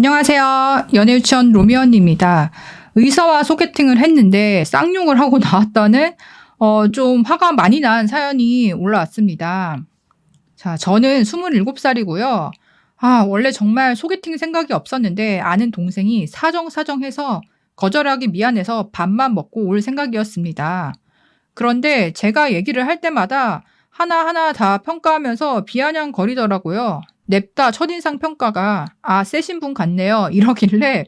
안녕하세요. 연애유치원 로미언입니다. 의사와 소개팅을 했는데 쌍욕을 하고 나왔다는 어, 좀 화가 많이 난 사연이 올라왔습니다. 자, 저는 27살이고요. 아, 원래 정말 소개팅 생각이 없었는데 아는 동생이 사정사정해서 거절하기 미안해서 밥만 먹고 올 생각이었습니다. 그런데 제가 얘기를 할 때마다 하나하나 다 평가하면서 비아냥거리더라고요. 냅다 첫인상 평가가 아 세신 분 같네요 이러길래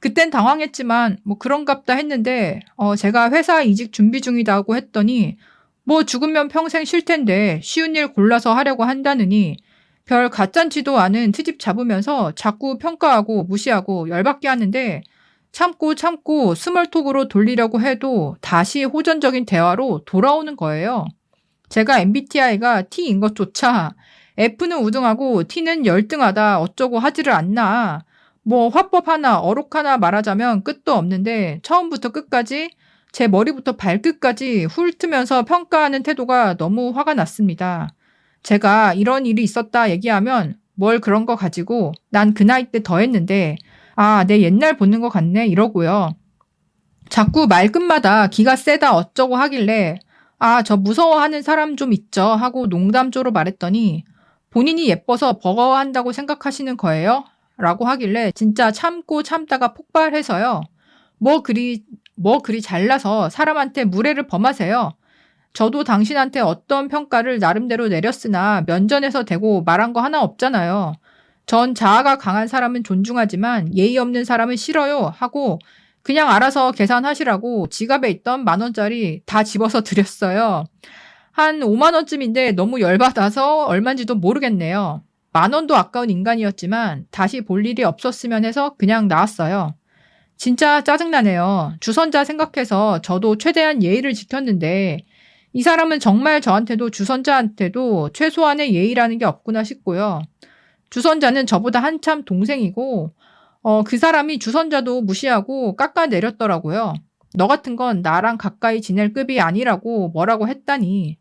그땐 당황했지만 뭐 그런갑다 했는데 어 제가 회사 이직 준비 중이다고 했더니 뭐 죽으면 평생 쉴 텐데 쉬운 일 골라서 하려고 한다느니 별 가짠지도 않은 트집 잡으면서 자꾸 평가하고 무시하고 열받게 하는데 참고 참고 스멀톡으로 돌리려고 해도 다시 호전적인 대화로 돌아오는 거예요. 제가 MBTI가 T인 것조차 F는 우등하고 T는 열등하다 어쩌고 하지를 않나. 뭐 화법 하나 어록 하나 말하자면 끝도 없는데 처음부터 끝까지 제 머리부터 발끝까지 훑으면서 평가하는 태도가 너무 화가 났습니다. 제가 이런 일이 있었다 얘기하면 뭘 그런 거 가지고 난 그 나이 때 더 했는데 아, 내 옛날 보는 것 같네 이러고요. 자꾸 말끝마다 기가 세다 어쩌고 하길래 아, 저 무서워하는 사람 좀 있죠 하고 농담조로 말했더니 본인이 예뻐서 버거워한다고 생각하시는 거예요? 라고 하길래 진짜 참고 참다가 폭발해서요. 뭐 그리, 뭐 그리 잘나서 사람한테 무례를 범하세요. 저도 당신한테 어떤 평가를 나름대로 내렸으나 면전에서 대고 말한 거 하나 없잖아요. 전 자아가 강한 사람은 존중하지만 예의 없는 사람은 싫어요 하고 그냥 알아서 계산하시라고 지갑에 있던 만 원짜리 다 집어서 드렸어요. 한 5만 원쯤인데 너무 열받아서 얼마인지도 모르겠네요. 만 원도 아까운 인간이었지만 다시 볼 일이 없었으면 해서 그냥 나왔어요. 진짜 짜증나네요. 주선자 생각해서 저도 최대한 예의를 지켰는데 이 사람은 정말 저한테도 주선자한테도 최소한의 예의라는 게 없구나 싶고요. 주선자는 저보다 한참 동생이고 어, 그 사람이 주선자도 무시하고 깎아내렸더라고요. 너 같은 건 나랑 가까이 지낼 급이 아니라고 뭐라고 했다니.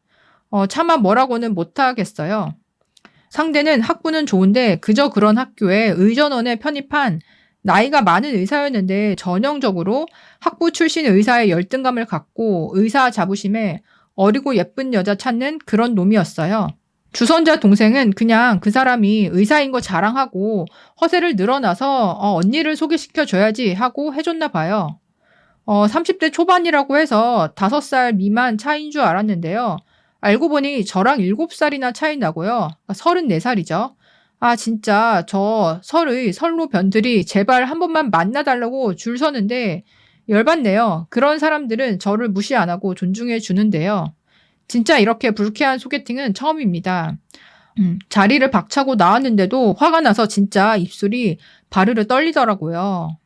어, 차마 뭐라고는 못하겠어요. 상대는 학부는 좋은데 그저 그런 학교에 의전원에 편입한 나이가 많은 의사였는데 전형적으로 학부 출신 의사의 열등감을 갖고 의사 자부심에 어리고 예쁜 여자 찾는 그런 놈이었어요. 주선자 동생은 그냥 그 사람이 의사인 거 자랑하고 허세를 늘어나서 어, 언니를 소개시켜 줘야지 하고 해줬나 봐요. 어, 30대 초반이라고 해서 5살 미만 차이인 줄 알았는데요. 알고 보니 저랑 7살이나 차이 나고요. 34살이죠. 아, 진짜 저 설의 설로 변들이 제발 한 번만 만나달라고 줄 서는데 열받네요. 그런 사람들은 저를 무시 안 하고 존중해 주는데요. 진짜 이렇게 불쾌한 소개팅은 처음입니다. 음, 자리를 박차고 나왔는데도 화가 나서 진짜 입술이 바르르 떨리더라고요.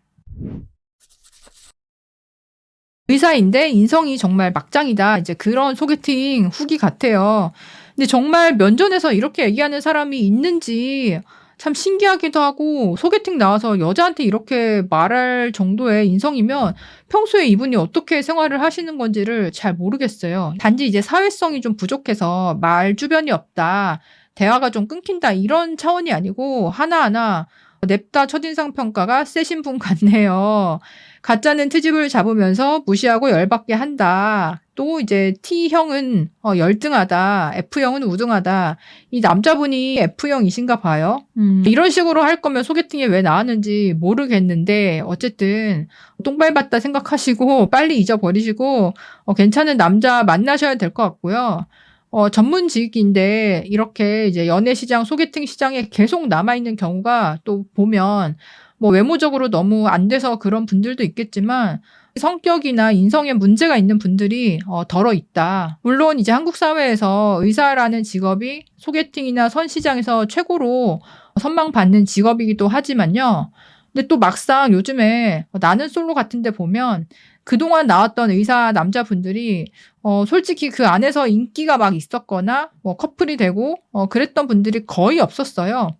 의사인데 인성이 정말 막장이다. 이제 그런 소개팅 후기 같아요. 근데 정말 면전에서 이렇게 얘기하는 사람이 있는지 참 신기하기도 하고 소개팅 나와서 여자한테 이렇게 말할 정도의 인성이면 평소에 이분이 어떻게 생활을 하시는 건지를 잘 모르겠어요. 단지 이제 사회성이 좀 부족해서 말 주변이 없다. 대화가 좀 끊긴다. 이런 차원이 아니고 하나하나 냅다 첫인상 평가가 세신 분 같네요. 가짜는 트집을 잡으면서 무시하고 열받게 한다. 또 이제 T형은 어, 열등하다. F형은 우등하다. 이 남자분이 F형이신가 봐요. 음, 이런 식으로 할 거면 소개팅에 왜 나왔는지 모르겠는데 어쨌든 똥 밟았다 생각하시고 빨리 잊어버리시고 어, 괜찮은 남자 만나셔야 될 것 같고요. 어, 전문직인데 이렇게 이제 연애 시장, 소개팅 시장에 계속 남아 있는 경우가 또 보면 뭐 외모적으로 너무 안 돼서 그런 분들도 있겠지만 성격이나 인성에 문제가 있는 분들이 어, 덜어 있다. 물론 이제 한국 사회에서 의사라는 직업이 소개팅이나 선 시장에서 최고로 선망받는 직업이기도 하지만요. 근데 또 막상 요즘에 나는 솔로 같은데 보면 그동안 나왔던 의사 남자분들이 어 솔직히 그 안에서 인기가 막 있었거나 뭐 커플이 되고 어 그랬던 분들이 거의 없었어요.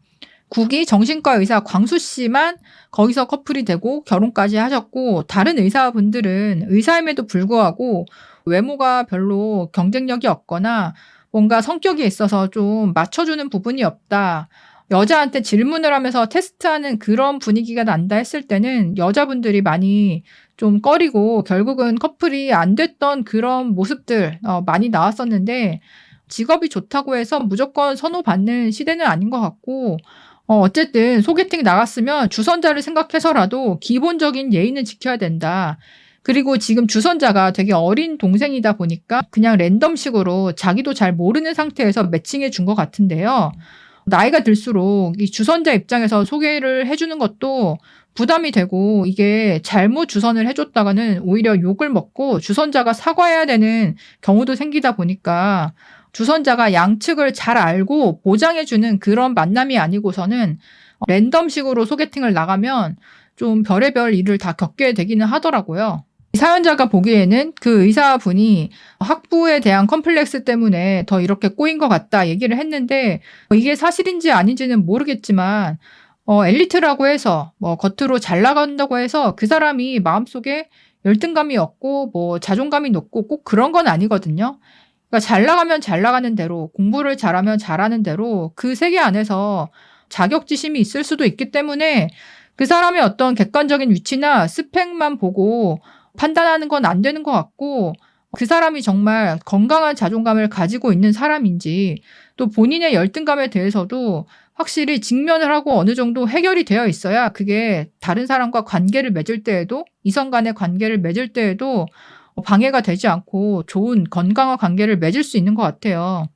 국이 정신과 의사 광수 씨만 거기서 커플이 되고 결혼까지 하셨고 다른 의사분들은 의사임에도 불구하고 외모가 별로 경쟁력이 없거나 뭔가 성격이 있어서 좀 맞춰주는 부분이 없다. 여자한테 질문을 하면서 테스트하는 그런 분위기가 난다 했을 때는 여자분들이 많이 좀 꺼리고 결국은 커플이 안 됐던 그런 모습들 어, 많이 나왔었는데 직업이 좋다고 해서 무조건 선호받는 시대는 아닌 것 같고 어, 어쨌든 소개팅 나갔으면 주선자를 생각해서라도 기본적인 예의는 지켜야 된다. 그리고 지금 주선자가 되게 어린 동생이다 보니까 그냥 랜덤식으로 자기도 잘 모르는 상태에서 매칭해 준 것 같은데요. 나이가 들수록 이 주선자 입장에서 소개를 해주는 것도 부담이 되고 이게 잘못 주선을 해줬다가는 오히려 욕을 먹고 주선자가 사과해야 되는 경우도 생기다 보니까 주선자가 양측을 잘 알고 보장해주는 그런 만남이 아니고서는 랜덤식으로 소개팅을 나가면 좀 별의별 일을 다 겪게 되기는 하더라고요. 사연자가 보기에는 그 의사분이 학부에 대한 컴플렉스 때문에 더 이렇게 꼬인 것 같다 얘기를 했는데 이게 사실인지 아닌지는 모르겠지만 어, 엘리트라고 해서 뭐 겉으로 잘 나간다고 해서 그 사람이 마음속에 열등감이 없고 뭐 자존감이 높고 꼭 그런 건 아니거든요. 그러니까 잘 나가면 잘 나가는 대로 공부를 잘하면 잘하는 대로 그 세계 안에서 자격지심이 있을 수도 있기 때문에 그 사람의 어떤 객관적인 위치나 스펙만 보고 판단하는 건 안 되는 것 같고 그 사람이 정말 건강한 자존감을 가지고 있는 사람인지 또 본인의 열등감에 대해서도 확실히 직면을 하고 어느 정도 해결이 되어 있어야 그게 다른 사람과 관계를 맺을 때에도 이성 간의 관계를 맺을 때에도 방해가 되지 않고 좋은 건강한 관계를 맺을 수 있는 것 같아요.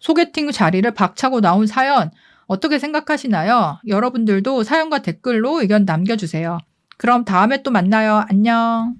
소개팅 자리를 박차고 나온 사연 어떻게 생각하시나요? 여러분들도 사연과 댓글로 의견 남겨주세요. 그럼 다음에 또 만나요. 안녕.